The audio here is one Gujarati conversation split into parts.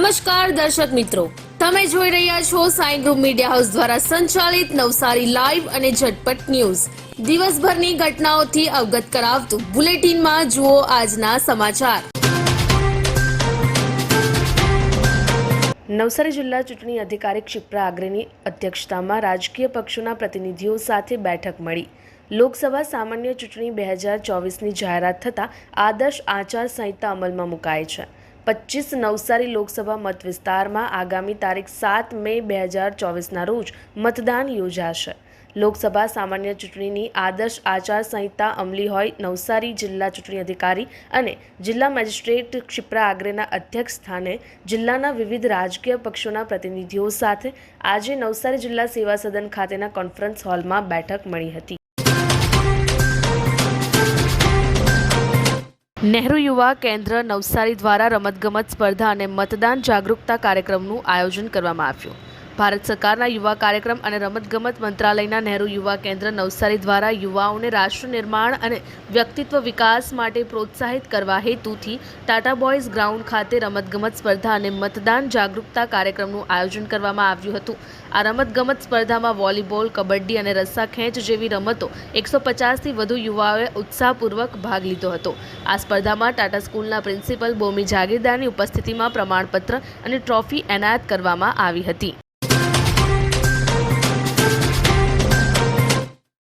નમસ્કાર દર્શક મિત્રો. તમે જોઈ રહ્યા છો સાઈ ગ્રુપ મીડિયા હાઉસ દ્વારા સંચાલિત નવસારી લાઈવ અને ઝટપટ ન્યૂઝ. દિવસભરની ઘટનાઓથી અવગત કરાવતું બુલેટિનમાં જુઓ આજના સમાચાર. નવસારી જિલ્લા ચૂંટણી અધિકારી ક્ષિપ્રા આગ્રેની અધ્યક્ષતામાં રાજકીય પક્ષોના પ્રતિનિધિઓ સાથે બેઠક મળી. લોકસભા સામાન્ય ચૂંટણી બે હજાર ચોવીસની જાહેરાત થતાં આદર્શ આચાર સંહિતા અમલમાં મુકાઈ છે. પચીસ નવસારી લોકસભા મત વિસ્તારમાં આગામી તારીખ સાત મે બે હજાર ચોવીસના રોજ મતદાન યોજાશે. લોકસભા સામાન્ય ચૂંટણીની આદર્શ આચાર સંહિતા અમલી હોય નવસારી જિલ્લા ચૂંટણી અધિકારી અને જિલ્લા મેજિસ્ટ્રેટ ક્ષિપ્રા આગ્રેના અધ્યક્ષ સ્થાને જિલ્લાના વિવિધ રાજકીય પક્ષોના પ્રતિનિધિઓ સાથે આજે નવસારી જિલ્લા સેવા સદન ખાતેના કોન્ફરન્સ હોલમાં બેઠક મળી હતી. નહેરુ યુવા કેન્દ્ર નવસારી દ્વારા રમતગમત સ્પર્ધા અને મતદાન જાગૃતતા કાર્યક્રમનું આયોજન કરવામાં આવ્યું. ભારત સરકારના યુવા કાર્યક્રમ અને રમતગમત મંત્રાલયના નહેરુ યુવા કેન્દ્ર નવસારી દ્વારા યુવાઓને રાષ્ટ્ર નિર્માણ અને વ્યક્તિત્વ વિકાસ માટે પ્રોત્સાહિત કરવા હેતુથી ટાટા બોયઝ ગ્રાઉન્ડ ખાતે રમતગમત સ્પર્ધા અને મતદાન જાગૃતતા કાર્યક્રમનું આયોજન કરવામાં આવ્યું હતું. આ રમતગમત સ્પર્ધામાં વોલીબોલ, કબડ્ડી અને રસ્સા ખેંચ જેવી રમતો એકસો પચાસથી વધુ યુવાઓએ ઉત્સાહપૂર્વક ભાગ લીધો હતો. આ સ્પર્ધામાં ટાટા સ્કૂલના પ્રિન્સિપલ બોમી જાગીરદારની ઉપસ્થિતિમાં પ્રમાણપત્ર અને ટ્રોફી એનાયત કરવામાં આવી હતી.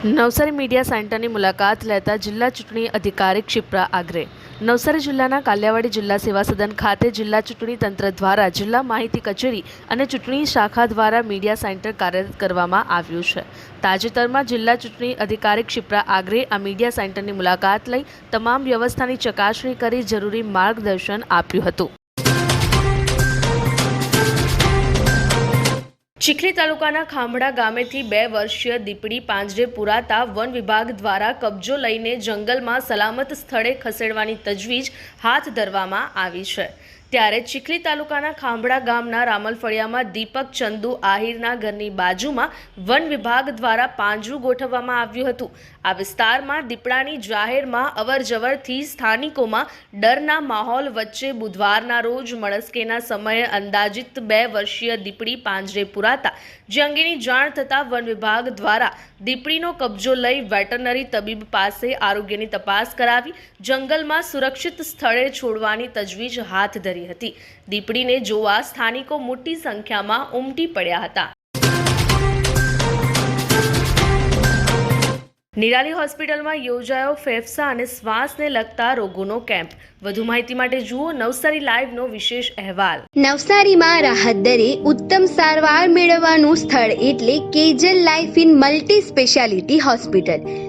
નવસારી મીડિયા સેન્ટરની મુલાકાત લેતા જિલ્લા ચૂંટણી અધિકારી ક્ષિપ્રા આગ્રે. નવસારી જિલ્લાના કાલિયાવાડી જિલ્લા સેવા સદન ખાતે જિલ્લા ચૂંટણી તંત્ર દ્વારા જિલ્લા માહિતી કચેરી અને ચૂંટણી શાખા દ્વારા મીડિયા સેન્ટર કાર્યરત કરવામાં આવ્યું છે. તાજેતરમાં જિલ્લા ચૂંટણી અધિકારી ક્ષિપ્રા આગ્રે આ મીડિયા સેન્ટરની મુલાકાત લઈ તમામ વ્યવસ્થાની ચકાસણી કરી જરૂરી માર્ગદર્શન આપ્યું હતું. ચીખલી તાલુકાના ખાંભડા ગામેથી બે વર્ષીય દીપડી પાંજરે પુરાતા વન વિભાગ દ્વારા કબજો લઈને જંગલમાં સલામત સ્થળે ખસેડવાની તજવીજ હાથ ધરવામાં આવી છે. ત્યારે ચીખલી તાલુકાના ખાંભડા ગામના રામલફળિયામાં દીપક ચંદુ આહિરના ઘરની બાજુમાં વન વિભાગ દ્વારા પાંજરું ગોઠવવામાં આવ્યું હતું. આ વિસ્તારમાં દીપડાની જાહેરમાં અવરજવરથી સ્થાનિકોમાં ડરના માહોલ વચ્ચે બુધવારના રોજ મળસ્કેના સમયે અંદાજિત બે વર્ષીય દીપડી પાંજરે પુરાતા. જે અંગેની જાણ થતાં વન વિભાગ દ્વારા દીપડીનો કબજો લઈ વેટરનરી તબીબ પાસે આરોગ્યની તપાસ કરાવી, જંગલમાં સુરક્ષિત સ્થળે છોડવાની તજવીજ હાથ ધરી. હતી. દીપડીને જોવા સ્થાનિકો મોટી સંખ્યામાં ઉમટી પડ્યા હતા. નિરાલી હોસ્પિટલમાં યોજાયો ફેફસા અને શ્વાસને લગતા રોગોનો કેમ્પ. વધુ માહિતી માટે જુઓ નવસારી લાઈવનો વિશેષ અહેવાલ. નવસારીમાં રાહત દરે ઉત્તમ સારવાર મેળવવાનું સ્થળ એટલે Kejal life in multi speciality hospital.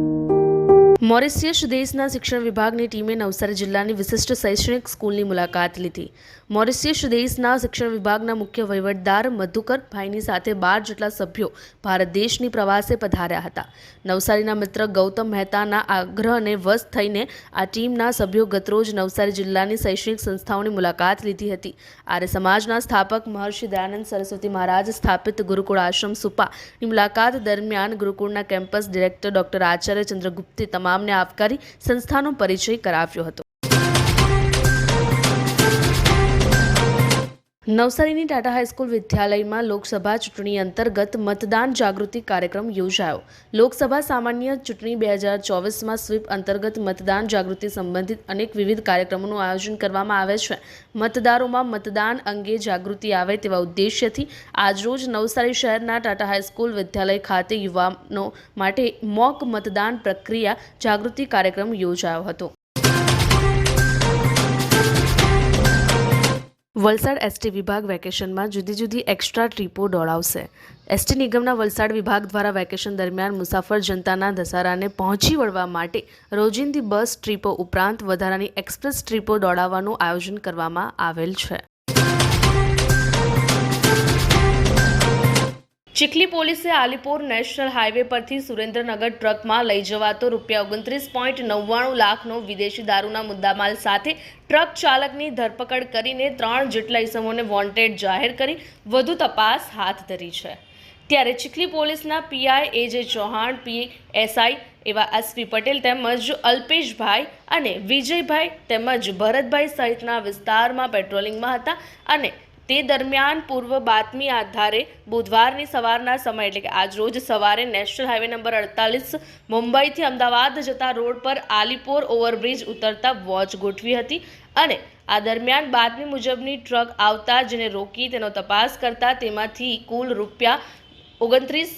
Mauritius દેશના શિક્ષણ વિભાગની ટીમે નવસારી જિલ્લાની વિશિષ્ટ શૈક્ષણિક સ્કૂલની મુલાકાત લીધી. મોરિશિયસ દેશના શિક્ષણ વિભાગના મુખ્ય વહીવટદાર મધુકરભાઈની સાથે બાર જેટલા સભ્યો ભારત દેશની પ્રવાસે પધાર્યા હતા. નવસારીના મિત્ર ગૌતમ મહેતાના આગ્રહને વશ થઈને આ ટીમના સભ્યો ગતરોજ નવસારી જિલ્લાની શૈક્ષણિક સંસ્થાઓની મુલાકાત લીધી હતી. આર્ય સમાજના સ્થાપક મહર્ષિ દયાનંદ સરસ્વતી મહારાજ સ્થાપિત ગુરુકુળ આશ્રમ સુપાની મુલાકાત દરમિયાન ગુરુકુળના કેમ્પસ ડિરેક્ટર ડોક્ટર આચાર્ય ચંદ્રગુપ્તે તમામને આવકારી સંસ્થાનો પરિચય કરાવ્યો હતો. નવસારીની ટાટા હાઈસ્કૂલ વિદ્યાલયમાં લોકસભા ચૂંટણી અંતર્ગત મતદાન જાગૃતિ કાર્યક્રમ યોજાયો. લોકસભા સામાન્ય ચૂંટણી બે હજાર ચોવીસમાં સ્વીપ અંતર્ગત મતદાન જાગૃતિ સંબંધિત અનેક વિવિધ કાર્યક્રમોનું આયોજન કરવામાં આવે છે. મતદારોમાં મતદાન અંગે જાગૃતિ આવે તેવા ઉદ્દેશ્યથી આજરોજ નવસારી શહેરના ટાટા હાઈસ્કૂલ વિદ્યાલય ખાતે યુવાનો માટે મોક મતદાન પ્રક્રિયા જાગૃતિ કાર્યક્રમ યોજાયો હતો. વલસાડ એસટી વિભાગ વેકેશનમાં જુદી જુદી એક્સ્ટ્રા ટ્રીપો દોડાવશે. એસટી નિગમના વલસાડ વિભાગ દ્વારા વેકેશન દરમિયાન મુસાફર જનતાના ધસારાને પહોંચી વળવા માટે રોજિંદી બસ ટ્રીપો ઉપરાંત વધારાની એક્સપ્રેસ ટ્રીપો દોડાવવાનું આયોજન કરવામાં આવેલ છે. ચીખલી પોલીસે આલીપોર નેશનલ હાઈવે પરથી સુરેન્દ્રનગર ટ્રકમાં લઈ જવાતો રૂપિયા ઓગણત્રીસ પોઈન્ટ નવ્વાણું લાખનો વિદેશી દારૂના મુદ્દામાલ સાથે ટ્રક ચાલકની ધરપકડ કરીને ત્રણ જેટલા ઇસમોને વોન્ટેડ જાહેર કરી વધુ તપાસ હાથ ધરી છે. ત્યારે ચીખલી પોલીસના PI A J Chauhan, P SI એવા એસપી પટેલ તેમજ અલ્પેશભાઈ અને વિજયભાઈ તેમજ ભરતભાઈ સહિતના વિસ્તારમાં પેટ્રોલિંગમાં હતા અને તે દરમિયાન પૂર્વ બાતમી આધારે બુધવારની સવારના સમય, એટલે કે આજ રોજ સવારે નેશનલ હાઈવે નંબર અડતાલીસ મુંબઈથી અમદાવાદ જતા રોડ પર આલીપોર ઓવરબ્રિજ ઉતરતા વોચ ગોઠવી હતી અને આ દરમિયાન બાતમી મુજબની ટ્રક આવતા જેને રોકી તેનો તપાસ કરતા તેમાંથી કુલ રૂપિયા ઓગણત્રીસ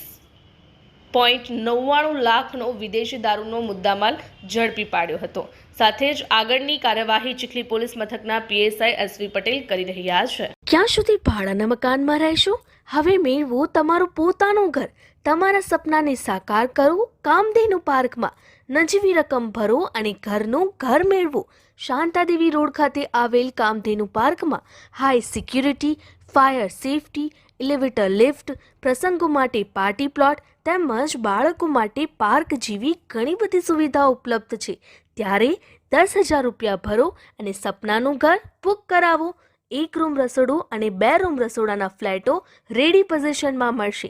પોઈન્ટ નવ્વાણું લાખનો વિદેશી દારૂનો મુદ્દામાલ ઝડપી પાડ્યો હતો. સાથે જ આગળની કાર્યવાહી ચીખલી પોલીસ મથકના પીએસઆઈ એસવી પટેલ કરી રહ્યા છે. ક્યાં સુધી ભાડાના મકાનમાં રહેશો? હવે મેળવો તમારું પોતાનું ઘર. તમારા સપનાને સાકાર કરો, કામધેનુ પાર્કમાં નજીવી રકમ ભરો અને ઘરનું ઘર મેળવો. શાંતાદેવી રોડ ખાતે આવેલ કામધેનુ પાર્કમાં high security, fire safety elevator lift, પ્રસંગો માટે પાર્ટી પ્લોટ તેમજ બાળકો માટે પાર્ક જેવી ઘણી બધી સુવિધાઓ ઉપલબ્ધ છે. ત્યારે દસ હજાર રૂપિયા ભરો અને સપનાનું ઘર બુક કરાવો. એક રૂમ રસોડું અને બે રૂમ રસોડાના ફ્લેટો રેડી પોઝિશનમાં મળશે.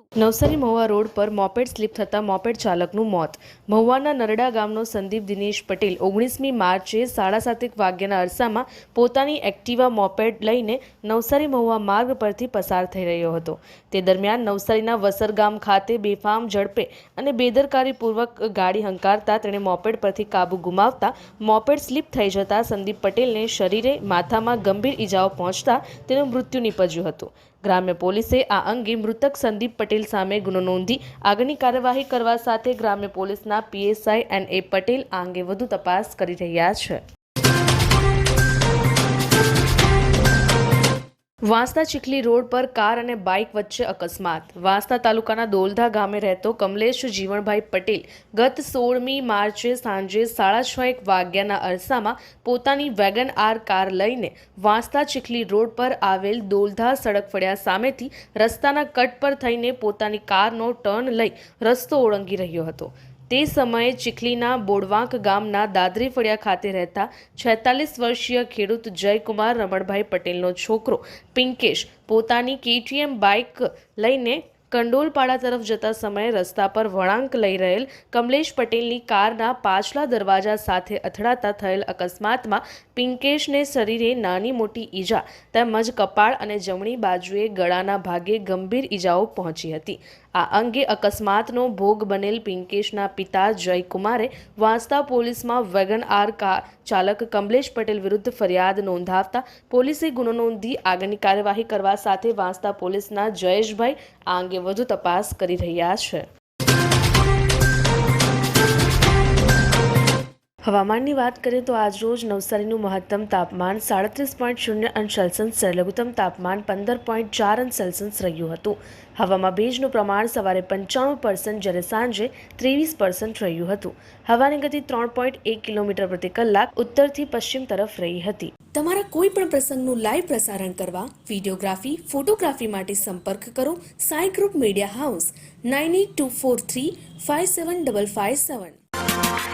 Navsari Mahuva road પર મોપેડ સ્લીપ થતાં મોપેડ ચાલકનું મોત. મહુવાના નરડા ગામનો સંદીપ દિનેશ પટેલ ઓગણીસમી માર્ચે સાડા સાતેક વાગ્યાના અરસામાં પોતાની એક્ટિવા મોપેડ લઈને નવસારી મહુવા માર્ગ પરથી પસાર થઈ રહ્યો હતો. તે દરમિયાન નવસારીના વસર ગામ ખાતે બેફામ ઝડપે અને બેદરકારીપૂર્વક ગાડી હંકારતા તેણે મોપેડ પરથી કાબુ ગુમાવતા મોપેડ સ્લીપ થઈ જતા સંદીપ પટેલને શરીરે માથામાં ગંભીર ઈજાઓ પહોંચતા તેનું મૃત્યુ નીપજ્યું હતું. ગ્રામ્ય પોલીસે આ અંગે મૃતક સંદીપ પટેલ સામે ગુનો નોંધી આગળની કાર્યવાહી કરવા સાથે ગ્રામ્ય પોલીસના પીએસઆઈ એન એ પટેલ આ અંગે વધુ તપાસ કરી રહ્યા છે. વાંસદા ચીખલી રોડ પર કાર અને બાઇક વચ્ચે અકસ્માત. વાંસદા તાલુકાના દોલધા ગામે રહેતો કમલેશ જીવણભાઈ પટેલ ગત સોળમી માર્ચે સાંજે સાડા છ એક વાગ્યાના અરસામાં પોતાની વેગન આર કાર લઈને વાંસદા ચીખલી રોડ પર આવેલ દોલધા સડક ફળિયા સામેથી રસ્તાના કટ પર થઈને પોતાની કારનો ટર્ન લઈ રસ્તો ઓળંગી રહ્યો હતો. તે સમયે ચીખલીના બોડવાંક ગામના દાદરી ફળિયા ખાતે રહેતા છેતાલીસ વર્ષીય ખેડૂત જયકુમાર રમણભાઈ પટેલનો છોકરો પિંકેશ પોતાની કેટીએમ બાઇક લઈને કંડોલપાડા તરફ જતા સમયે રસ્તા પર વળાંક લઈ રહેલ કમલેશ પટેલની કારના પાછલા દરવાજા સાથે અથડાતા થયેલ અકસ્માતમાં પિંકેશને શરીરે નાની મોટી ઈજા તેમજ કપાળ અને જમણી બાજુએ ગળાના ભાગે ગંભીર ઈજાઓ પહોંચી હતી. આ અંગે અકસ્માતનો ભોગ બનેલ પિંકેશના પિતા જયકુમારે વાંસદા પોલીસમાં વેગન આર કાર ચાલક કમલેશ પટેલ વિરુદ્ધ ફરિયાદ નોંધાવતા પોલીસે ગુનો નોંધી આગળની કાર્યવાહી કરવા સાથે વાંસદા પોલીસના જયેશભાઈ આ અંગે વધુ તપાસ કરી રહ્યા છે. હવામાનની વાત કરીએ તો આજરોજ નવસારીનું મહત્તમ તાપમાન સાડત્રીસ પોઈન્ટ શૂન્ય અંશ સેલ્સિયસ લઘુત્તમ તાપમાન પંદર પોઈન્ટ ચાર અંશ સેલ્સિયસ રહ્યું હતું. હવામાં ભેજનું પ્રમાણ સવારે પંચાણું પર્સન્ટ જ્યારે સાંજે ત્રેવીસ પર્સન્ટ રહ્યું હતું. હવાની ગતિ ત્રણ પોઈન્ટ એક કિલોમીટર પ્રતિ કલાક ઉત્તરથી પશ્ચિમ તરફ રહી હતી. તમારા કોઈ પણ પ્રસંગનું લાઈવ પ્રસારણ કરવા વિડીયોગ્રાફી, ફોટોગ્રાફી માટે સંપર્ક કરો Sai group media house, nine eight two four three five seven double five seven.